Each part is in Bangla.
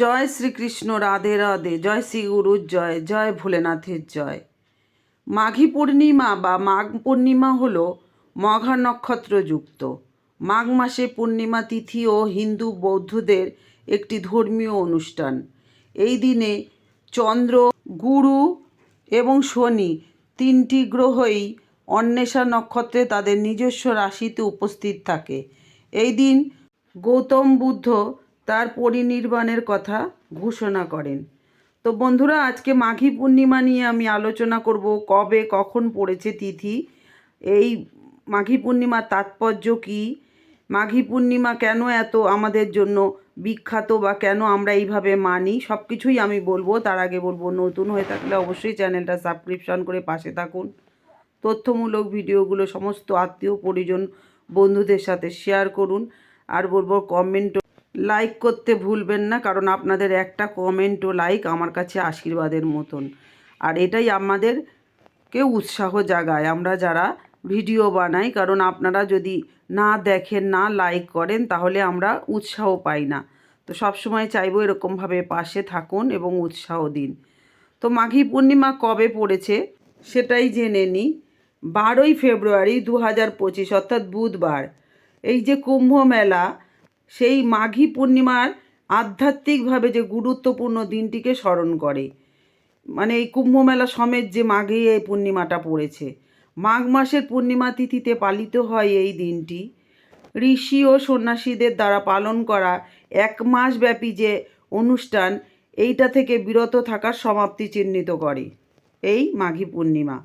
জয় শ্রীকৃষ্ণ, রাধে রাধে। জয় শ্রী গুরুর জয় জয় ভোলেনাথের জয়। মাঘী পূর্ণিমা বা মাঘ পূর্ণিমা হল মঘা নক্ষত্রযুক্ত। মাঘ মাসে পূর্ণিমা তিথি ও হিন্দু বৌদ্ধদের একটি ধর্মীয় অনুষ্ঠান। এই দিনে চন্দ্র, গুরু এবং শনি তিনটি গ্রহই অন্বেষা নক্ষত্রে তাদের নিজস্ব রাশিতে উপস্থিত থাকে। এই দিন গৌতম বুদ্ধ তার পরিনির্বাণের কথা ঘোষণা করেন। তো বন্ধুরা, আজকে মাঘী পূর্ণিমা নিয়ে আমি আলোচনা করব, কবে কখন পড়েছে তিথি, এই মাঘী পূর্ণিমার তাৎপর্য কী, মাঘী পূর্ণিমা কেন এত আমাদের জন্য বিখ্যাত বা কেন আমরা এইভাবে মানি সব কিছুই আমি বলব, তার আগে বলব, নতুন হয়ে থাকলে অবশ্যই চ্যানেলটা সাবস্ক্রিপশন করে পাশে থাকুন। তথ্যমূলক ভিডিওগুলো সমস্ত আত্মীয় পরিজন বন্ধুদের সাথে শেয়ার করুন, আর বলব কমেন্ট লাইক করতে ভুলবেন না, কারণ আপনাদের একটা কমেন্ট ও লাইক আমার কাছে আশীর্বাদের মতন। আর এটাই আমাদেরকে উৎসাহ জাগায়। আমরা যারা ভিডিও বানাই, কারণ আপনারা যদি না দেখেন, না লাইক করেন, তাহলে আমরা উৎসাহ পাই না। তো সবসময় চাইব এরকমভাবে পাশে থাকুন এবং উৎসাহ দিন। তো মাঘী পূর্ণিমা কবে পড়েছে সেটাই জেনে নিই। বারোই ফেব্রুয়ারি দু হাজার পঁচিশ, অর্থাৎ বুধবার। এই যে কুম্ভ মেলা সেই মাঘী পূর্ণিমার আধ্যাত্মিকভাবে যে গুরুত্বপূর্ণ দিনটিকে স্মরণ করে। মানে এই কুম্ভমেলা সমেত যে মাঘে এই পূর্ণিমাটা পড়েছে। মাঘ মাসের পূর্ণিমা তিথিতে পালিত হয় এই দিনটি। ঋষি ও সন্ন্যাসীদের দ্বারা পালন করা এক মাস ব্যাপী যে অনুষ্ঠান, এইটা থেকে বিরত থাকার সমাপ্তি চিহ্নিত করে এই মাঘী পূর্ণিমা।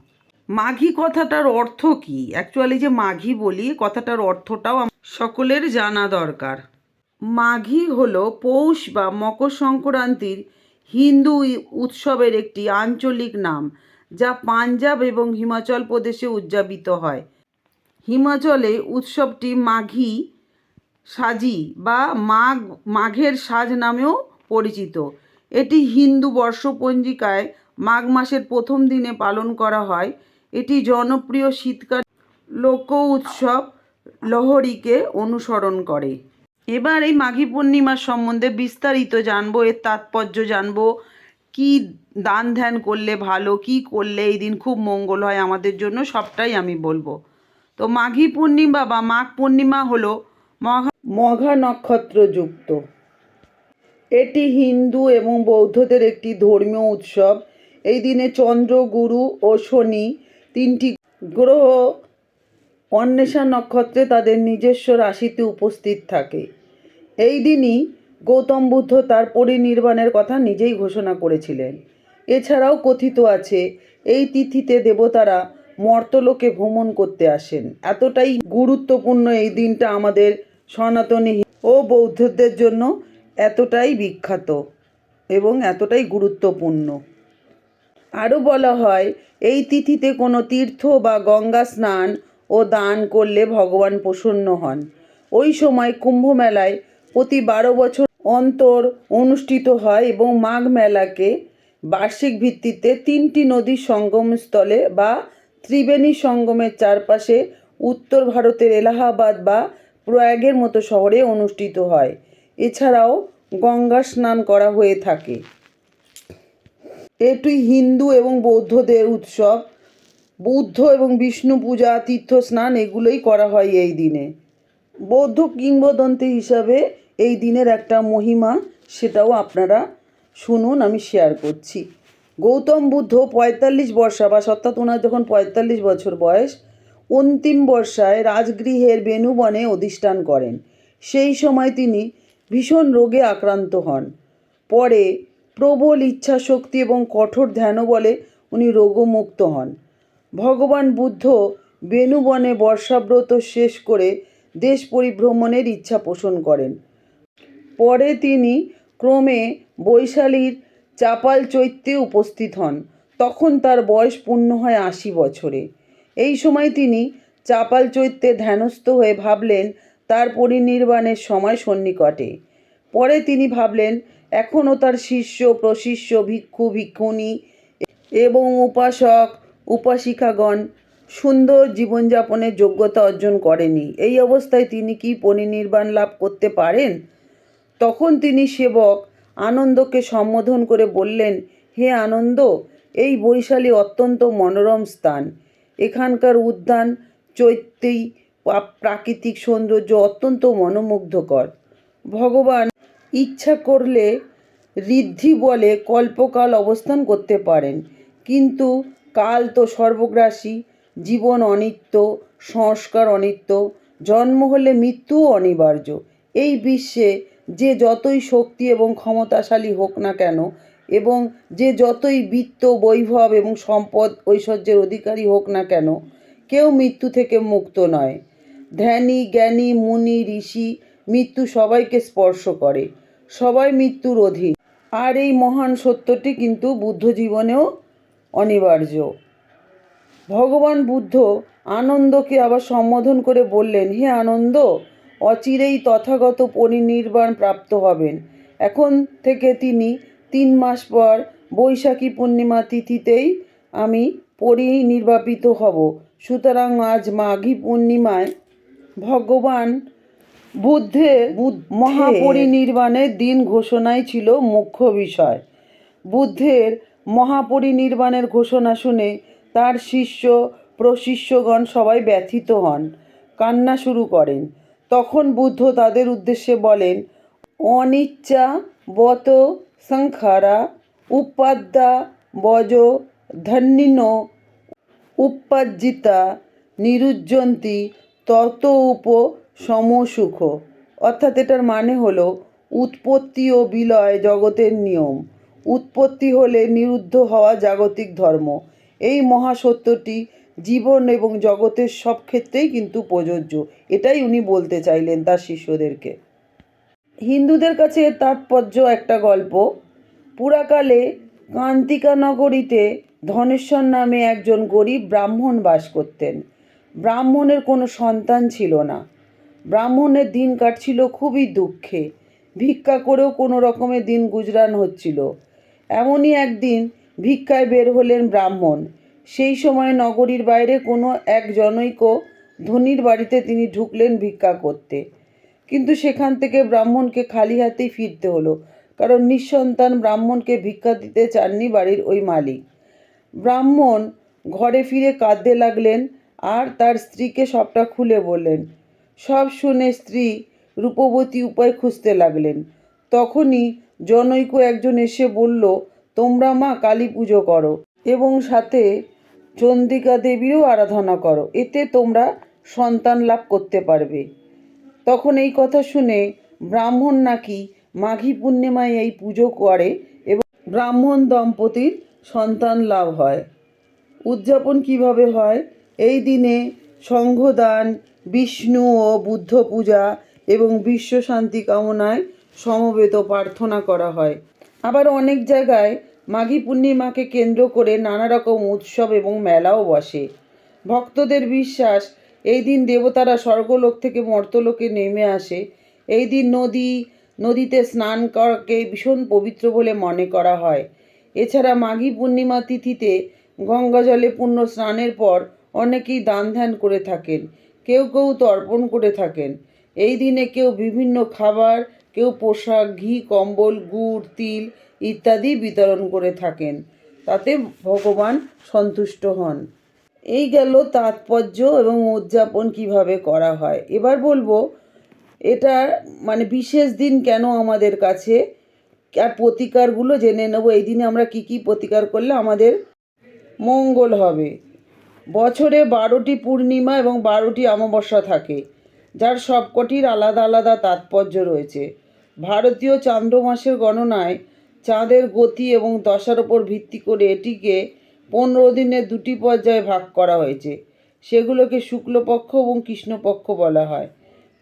মাঘী কথাটার অর্থ কি? অ্যাকচুয়ালি যে মাঘী বলি, কথাটার অর্থটাও সকলের জানা দরকার। মাঘী হল পৌষ বা মকর সংক্রান্তির হিন্দু উৎসবের একটি আঞ্চলিক নাম, যা পাঞ্জাব এবং হিমাচল প্রদেশে উদযাপিত হয়। হিমাচলে উৎসবটি মাঘী সাজি বা মাঘ, মাঘের সাজ নামেও পরিচিত। এটি হিন্দু বর্ষপঞ্জিকায় মাঘ মাসের প্রথম দিনে পালন করা হয়। এটি জনপ্রিয় শীতকাল লোক উৎসব লহরীকে অনুসরণ করে। এবার এই মাঘী পূর্ণিমার সম্বন্ধে বিস্তারিত জানব, এর তাৎপর্য জানব, কি দান ধ্যান করলে ভালো, কি করলে এই দিন খুব মঙ্গল হয় আমাদের জন্য সবটাই আমি বলব। তো মাঘী পূর্ণিমা বা মাঘ পূর্ণিমা হলো মঘা মঘা নক্ষত্রযুক্ত এটি হিন্দু এবং বৌদ্ধদের একটি ধর্মীয় উৎসব। এই দিনে চন্দ্র, গুরু ও শনি তিনটি গ্রহ অন্বেষা নক্ষত্রে তাদের নিজস্ব রাশিতে উপস্থিত থাকে। এই দিনই গৌতম বুদ্ধ তার পরিনির্বাণের কথা নিজেই ঘোষণা করেছিলেন। এছাড়াও কথিত আছে, এই তিথিতে দেবতারা মর্তলোকে ভ্রমণ করতে আসেন। এতটাই গুরুত্বপূর্ণ এই দিনটা আমাদের সনাতনী ও বৌদ্ধদের জন্য এতটাই বিখ্যাত এবং এতটাই গুরুত্বপূর্ণ। আরও বলা হয়, এই তিথিতে কোনো তীর্থ বা গঙ্গা স্নান ও দান করলে ভগবান প্রসন্ন হন। ওই সময় কুম্ভ মেলায় প্রতি বারো বছর অন্তর অনুষ্ঠিত হয় এবং মাঘ মেলাকে বার্ষিক ভিত্তিতে তিনটি নদীর সঙ্গমস্থলে বা ত্রিবেণী সঙ্গমের চারপাশে উত্তর ভারতের এলাহাবাদ বা প্রয়াগের মতো শহরে অনুষ্ঠিত হয়। এছাড়াও গঙ্গা স্নান করা হয়ে থাকে। এটি হিন্দু এবং বৌদ্ধদের উৎসব। বুদ্ধ এবং বিষ্ণু পূজা, তীর্থ স্নান এগুলোই করা হয় এই দিনে। বৌদ্ধ কিংবদন্তি হিসাবে এই দিনের একটা মহিমা, সেটাও আপনারা শুনুন, আমি শেয়ার করছি। গৌতম বুদ্ধ পঁয়তাল্লিশ বর্ষা বা অর্থাৎ ওনার যখন পঁয়তাল্লিশ বছর বয়স, অন্তিম বর্ষায় রাজগৃহের বেণুবনে অধিষ্ঠান করেন। সেই সময় তিনি ভীষণ রোগে আক্রান্ত হন। পরে প্রবল ইচ্ছা শক্তি এবং কঠোর ধ্যানও বলে উনি রোগমুক্ত হন। ভগবান বুদ্ধ বেণুবনে বর্ষাব্রত শেষ করে দেশ পরিভ্রমণের ইচ্ছা পোষণ করেন। পরে তিনি ক্রমে বৈশালীর চাপাল চৈত্যে উপস্থিত হন। তখন তার বয়স পূর্ণ হয় আশি বছরে। এই সময় তিনি চাপাল চৈত্যে ধ্যানস্থ হয়ে ভাবলেন, তার পরিনির্বাণের সময় সন্নিকটে। পরে তিনি ভাবলেন, এখনও তার শিষ্য, প্রশিষ্য, ভিক্ষু, ভিক্ষুণী এবং উপাসক উপাসিকাগণ সুন্দর জীবনযাপনের যোগ্যতা অর্জন করেনি। এই অবস্থায় তিনি কি পরিনির্বাণ লাভ করতে পারেন? তখন তিনি সেবক আনন্দকে সম্বোধন করে বললেন, হে আনন্দ, এই বৈশালী অত্যন্ত মনোরম স্থান। এখানকার উদ্যান চৈত্যই প্রাকৃতিক সৌন্দর্য অত্যন্ত মনোমুগ্ধকর। ভগবান ইচ্ছা করলে ঋদ্ধি বলে কল্পকাল অবস্থান করতে পারেন। কিন্তু কাল তো সর্বগ্রাসী, জীবন অনিত্য, সংস্কার অনিত্য, জন্ম হলে মৃত্যুও অনিবার্য। এই বিশ্বে যে যতই শক্তি এবং ক্ষমতাশালী হোক না কেন, এবং যে যতই বিত্ত, বৈভব এবং সম্পদ ঐশ্বর্যের অধিকারী হোক না কেন, কেউ মৃত্যু থেকে মুক্ত নয়। ধ্যানী, জ্ঞানী, মুনি, ঋষি মৃত্যু সবাইকে স্পর্শ করে। সবাই মৃত্যুর অধীন। আর এই মহান সত্যটি কিন্তু বুদ্ধ জীবনেও অনিবার্য। ভগবান বুদ্ধ আনন্দকে আবার সম্বোধন করে বললেন, হে আনন্দ, অচিরেই তথাগত পরিনির্বাণ প্রাপ্ত হবেন। এখন থেকে তিনি তিন মাস পর বৈশাখী পূর্ণিমা তিথিতেই আমি পরিনির্বাপিত হব। সুতরাং আজ মাঘী পূর্ণিমায় ভগবান বুদ্ধের মহাপরিনির্বাণের দিন ঘোষণাই ছিল মুখ্য বিষয়। বুদ্ধের মহাপরিনির্বাণের ঘোষণা শুনে তার শিষ্য, প্রশিষ্যগণ সবাই ব্যথিত হন, কান্না শুরু করেন। তখন বুদ্ধ তাদের উদ্দেশ্যে বলেন, অনিচ্ছা বত সংখারা উপাদ্যা বজ ধন্যিন উপার্জিতা নিরুজ্জন্তি তত উপ সমসুখ। অর্থাৎ এটার মানে হলো উৎপত্তি ও বিলয় জগতের নিয়ম। উৎপত্তি হলে নিরুদ্ধ হওয়া জাগতিক ধর্ম। এই মহাসত্যটি জীবন এবং জগতের সব ক্ষেত্রেই কিন্তু প্রযোজ্য। এটাই উনি বলতে চাইলেন তার শিষ্যদেরকে। হিন্দুদের কাছে তাৎপর্য একটা গল্প। পুরাকালে কান্তিকা নগরীতে ধনেশ্বর নামে একজন গরিব ব্রাহ্মণ বাস করতেন। ব্রাহ্মণের কোনো সন্তান ছিল না। ব্রাহ্মণের দিন কাটছিল খুবই দুঃখে। ভিক্ষা করেও কোনো রকমের দিন গুজরান হচ্ছিল। এমনই একদিন ভিক্ষায় বের হলেন ব্রাহ্মণ। সেই সময় নগরীর বাইরে কোনো এক জনৈক ধনির বাড়িতে তিনি ঢুকলেন ভিক্ষা করতে। কিন্তু সেখান থেকে ব্রাহ্মণকে খালি হাতেই ফিরতে হলো, কারণ নিঃসন্তান ব্রাহ্মণকে ভিক্ষা দিতে চাননি বাড়ির ওই মালিক। ব্রাহ্মণ ঘরে ফিরে কাঁদতে লাগলেন, আর তার স্ত্রীকে সবটা খুলে বললেন। সব শুনে স্ত্রী রূপবতী উপায় খুঁজতে লাগলেন। তখনই জনৈক একজন এসে বলল, তোমরা মা কালী পুজো করো এবং সাথে চন্দিকা দেবীরও আরাধনা করো, এতে তোমরা সন্তান লাভ করতে পারবে। তখন এই কথা শুনে ব্রাহ্মণ নাকি মাঘী পূর্ণিমায় এই পুজো করে এবং ব্রাহ্মণ দম্পতির সন্তান লাভ হয়। উদযাপন কীভাবে হয়? এই দিনে সংঘদান, বিষ্ণু ও বুদ্ধ পূজা এবং বিশ্ব শান্তি কামনায় সমবেত প্রার্থনা করা হয়। আবার অনেক জায়গায় মাঘী পূর্ণিমাকে কেন্দ্র করে নানা রকম উৎসব এবং মেলাও বসে। ভক্তদের বিশ্বাস, এই দিন দেবতারা স্বর্গলোক থেকে মর্তলোকে নেমে আসে। এই দিন নদী, নদীতে স্নান করাকে ভীষণ পবিত্র বলে মনে করা হয়। এছাড়া মাঘী পূর্ণিমা তিথিতে গঙ্গা জলে পূর্ণ স্নানের পর অনেকেই দান ধ্যান করে থাকেন, কেউ কেউ তর্পণ করে থাকেন। এই দিনে কেউ বিভিন্ন খাবার কেউ পোশাক, ঘি, কম্বল, গুড়, তিল ইত্যাদি বিতরণ করে থাকেন। তাতে ভগবান সন্তুষ্ট হন। এই গেল তাৎপর্য এবং উদযাপন কীভাবে করা হয়। এবার বলব, এটা মানে বিশেষ দিন কেন আমাদের কাছে? আর প্রতিকারগুলো জেনে নেব। এই দিনে আমরা কি কি প্রতিকার করলে আমাদের মঙ্গল হবে। বছরে বারোটি পূর্ণিমা এবং বারোটি অমাবস্যা থাকে, যার সবকটির আলাদা আলাদা তাৎপর্য রয়েছে। ভারতীয় চান্দ্র মাসের গণনায় চাঁদের গতি এবং দশার ওপর ভিত্তি করে এটিকে পনেরো দিনের দুটি পর্যায়ে ভাগ করা হয়েছে। সেগুলোকে শুক্লপক্ষ এবং কৃষ্ণপক্ষ বলা হয়।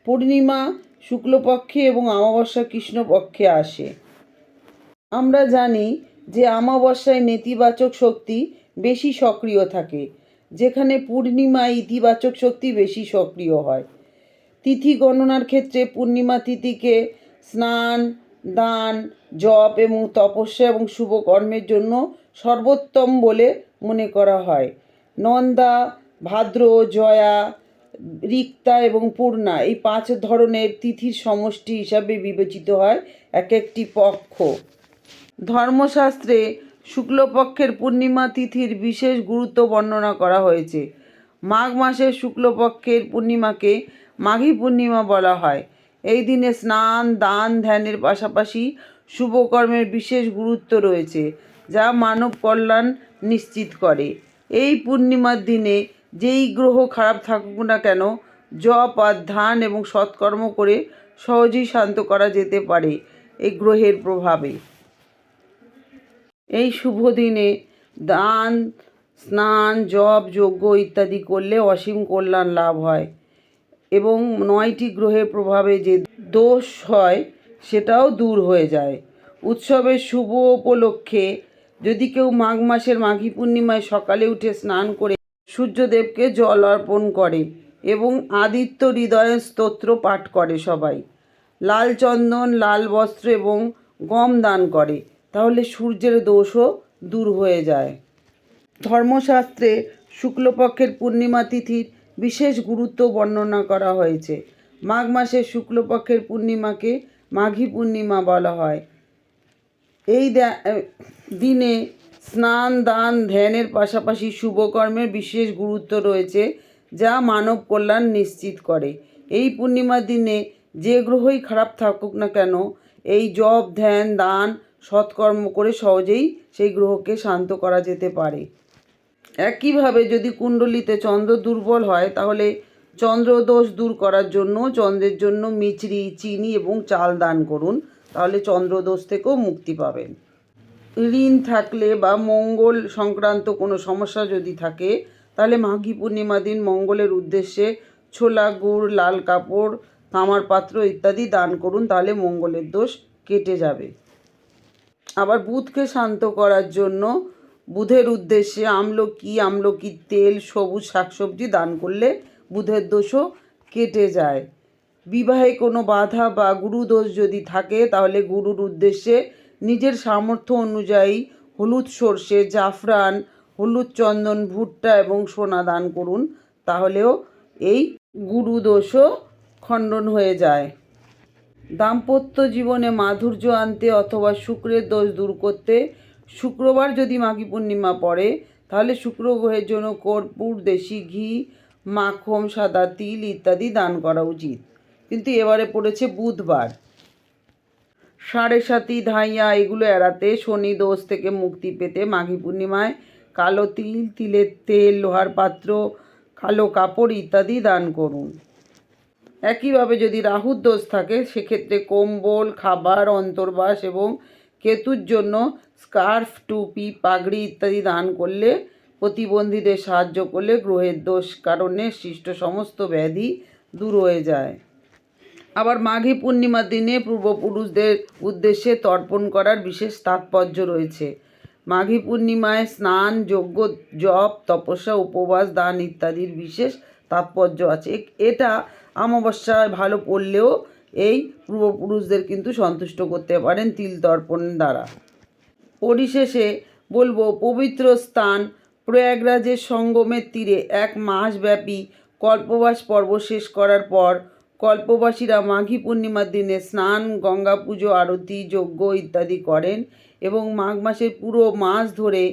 পূর্ণিমা, শুক্লপক্ষে এবং অমাবস্যা কৃষ্ণপক্ষে আসে। আমরা জানি যে অমাবস্যায় নেতিবাচক শক্তি বেশি সক্রিয় থাকে, যেখানে পূর্ণিমায় ইতিবাচক শক্তি বেশি সক্রিয় হয়। তিথি গণনার ক্ষেত্রে পূর্ণিমা তিথিকে স্নান, দান, জপ এবং তপস্যা এবং শুভ কর্মের জন্য সর্বোত্তম বলে মনে করা হয়। নন্দা, ভাদ্র, জয়া, রিক্তা এবং পূর্ণা এই পাঁচ ধরনের তিথির সমষ্টি হিসাবে বিবেচিত হয় এক একটি পক্ষ। ধর্মশাস্ত্রে শুক্লপক্ষের পূর্ণিমা তিথির বিশেষ গুরুত্ব বর্ণনা করা হয়েছে। মাঘ মাসের শুক্লপক্ষের পূর্ণিমাকে মাঘী পূর্ণিমা বলা হয়। এই দিনে স্নান, দান, ধ্যানের পাশাপাশি শুভকর্মের বিশেষ গুরুত্ব রয়েছে, যা মানব কল্যাণ নিশ্চিত করে। এই পূর্ণিমার দিনে যেই গ্রহ খারাপ থাকুক না কেন, জপ আর ধ্যান এবং সৎকর্ম করে সহজেই শান্ত করা যেতে পারে এই গ্রহের প্রভাবে। এই শুভ দিনে দান, স্নান, জপ, যজ্ঞ ইত্যাদি করলে অসীম কল্যাণ লাভ হয়। এবং নয়টি গ্রহের প্রভাবে যে দোষ হয়, সেটাও দূর হয়ে যায়। উৎসবের শুভ উপলক্ষে যদি কেউ মাঘ মাসের মাঘী পূর্ণিমায় সকালে উঠে স্নান করে সূর্যদেবকে জল অর্পণ করে এবং আদিত্য হৃদয় স্তোত্র পাঠ করে সবাই। লাল চন্দন, লাল বস্ত্র এবং গম দান করে, তাহলে সূর্যের দোষও দূর হয়ে যায়। ধর্মশাস্ত্রে শুক্লপক্ষের পূর্ণিমা তিথির বিশেষ গুরুত্ব বর্ণনা করা হয়েছে। মাঘ মাসের শুক্লপক্ষের পূর্ণিমাকে মাঘী পূর্ণিমা বলা হয়। এই দিনে স্নান, দান, ধ্যানের পাশাপাশি শুভকর্মের বিশেষ গুরুত্ব রয়েছে যা মানব কল্যাণ নিশ্চিত করে। এই পূর্ণিমার দিনে যে গ্রহই খারাপ থাকুক না কেন, এই জপ, ধ্যান, দান, সৎকর্ম করে সহজেই সেই গ্রহকে শান্ত করা যেতে পারে। একইভাবে যদি কুণ্ডলিতে চন্দ্র দুর্বল হয়, তাহলে চন্দ্রদোষ দূর করার জন্য চন্দ্রের জন্য মিচড়ি চিনি এবং চাল দান করুন, তাহলে চন্দ্রদোষ থেকেও মুক্তি পাবেন। ঋণ থাকলে বা মঙ্গল সংক্রান্ত কোনো সমস্যা যদি থাকে, তাহলে মাঘী পূর্ণিমা দিন মঙ্গলের উদ্দেশ্যে ছোলা, গুড়, লাল কাপড়, তামার পাত্র ইত্যাদি দান করুন, তাহলে মঙ্গলের দোষ কেটে যাবে। আবার বুধকে শান্ত করার জন্য বুধের উদ্দেশ্যে আমলকি আমলকির তেল, সবুজ শাকসবজি দান করলে বুধের দোষও কেটে যায়। বিবাহে কোনো বাধা বা গুরুদোষ যদি থাকে, তাহলে গুরুর উদ্দেশ্যে নিজের সামর্থ্য অনুযায়ী হলুদ সর্ষে, জাফরান, হলুদ চন্দন, ভুট্টা এবং সোনা দান করুন, তাহলেও এই গুরু গুরুদোষও খণ্ডন হয়ে যায়। দাম্পত্য জীবনে মাধুর্য আনতে অথবা শুক্রের দোষ দূর করতে শুক্রবার যদি মাঘী পূর্ণিমা পড়ে, তাহলে শুক্র গ্রহের জন্য কর্পূর, দেশি ঘি মাখন সাদা তিল ইত্যাদি দান করা উচিত। কিন্তু এবারে পড়েছে বুধবার। সাড়ে সাতি, ধাইয়া এগুলো এড়াতে শনি দোষ থেকে মুক্তি পেতে মাঘী পূর্ণিমায় কালো তিল, তিলের তেল, লোহার পাত্র, কালো কাপড় ইত্যাদি দান করুন। একইভাবে যদি রাহুর দোষ থাকে, সেক্ষেত্রে কম্বল, খাবার, অন্তর্বাস এবং কেতুর জন্য স্কার্ফ, টুপি, পাগড়ি ইত্যাদি দান করলে, প্রতিবন্ধীদের সাহায্য করলে গ্রহের দোষ কারণে সৃষ্ট সমস্ত ব্যাধি দূর হয়ে যায়। আবার মাঘী পূর্ণিমার দিনে পূর্বপুরুষদের উদ্দেশ্যে তর্পণ করার বিশেষ তাৎপর্য রয়েছে। মাঘী পূর্ণিমায় স্নান, যজ্ঞ, জপ, তপস্যা, উপবাস, দান ইত্যাদির বিশেষ তাৎপর্য আছে। এটা অমাবস্যায় ভালো পড়লেও এই পূর্বপুরুষদের কিন্তু সন্তুষ্ট করতে পারেন তিল তর্পণ দ্বারা। পরিশেষে বলব, পবিত্র স্থান প্রয়াগরাজের সঙ্গমের তীরে এক মাসব্যাপী কল্পবাস পর্ব শেষ করার পর কল্পবাসীরা মাঘী পূর্ণিমার দিনে স্নান, গঙ্গা পুজো, আরতি, যজ্ঞ ইত্যাদি করেন এবং মাঘ মাসের পুরো মাস ধরে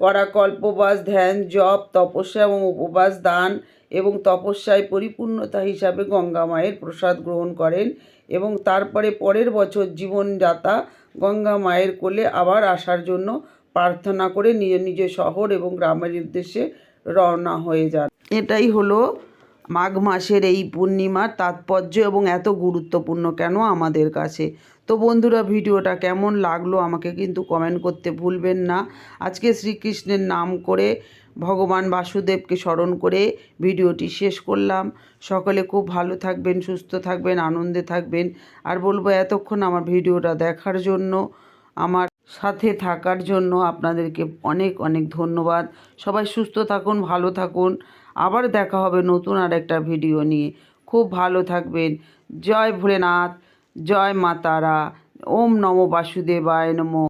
করা কল্পবাস, ধ্যান, জপ, তপস্যা এবং উপবাস, দান এবং তপস্যায় পরিপূর্ণতা হিসাবে গঙ্গা মায়ের প্রসাদ গ্রহণ করেন এবং তারপরে পরের বছর জীবনযাত্রা গঙ্গা মায়ের কোলে আবার আসার জন্য প্রার্থনা করে নিজ নিজ শহর এবং গ্রামের উদ্দেশ্যে রওনা হয়ে যান। এটাই হলো মাঘ মাসের এই পূর্ণিমার তাৎপর্য এবং এত গুরুত্বপূর্ণ কেন আমাদের কাছে? তো বন্ধুরা, ভিডিওটা কেমন লাগল আমাকে কিন্তু কমেন্ট করতে ভুলবেন না। আজকে শ্রীকৃষ্ণের নাম করে ভগবান বাসুদেবকে স্মরণ করে ভিডিওটি শেষ করলাম। সকলে খুব ভালো থাকবেন, সুস্থ থাকবেন, আনন্দে থাকবেন। আর বলব, এতক্ষণ আমার ভিডিওটা দেখার জন্য, আমার সাথে থাকার জন্য আপনাদেরকে অনেক অনেক ধন্যবাদ। সবাই সুস্থ থাকুন, ভালো থাকুন। আবার দেখা হবে নতুন আর একটা ভিডিও নিয়ে। খুব ভালো থাকবেন। জয় ভোলেনাথ। জয় মাতারা ওম নম বাসুদেবায় নমো।